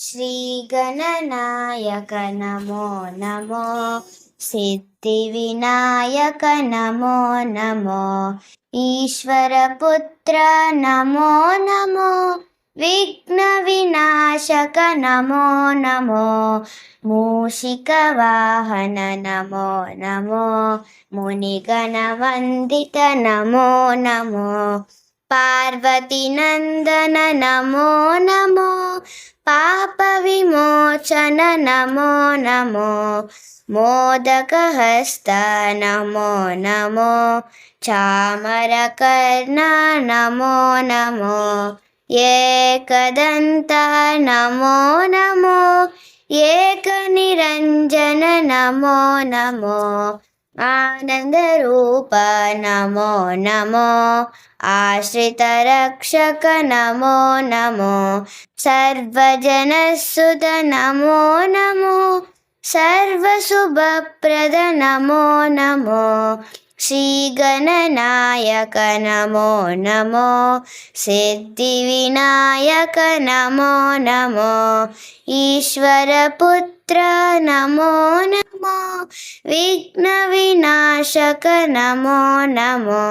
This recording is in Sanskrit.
श्रीगणनायक नमो नमो सिद्धिविनायक नमो नमो ईश्वरपुत्र नमो नमो विघ्नविनाशक नमो नमो मूषिकवाहन नमो नमो मुनिगणवन्दित नमो नमो पार्वतीनन्दन नमो नमो पापविमोचन नमो नमो मोदकहस्त नमो नमो चामरकर्ण नमो नमो एकदन्त नमो नमो एकनिरञ्जन नमो नमो आनन्दरूप नमो नमो आश्रितरक्षक नमो नमो सर्वजनसुत नमो नमो सर्वशुभप्रद नमो नमो श्रीगणनायक नमो नमो सिद्धिविनायक नमो नमो ईश्वरपुत्र नमो नमो विघ्नविनाशक नमो नमो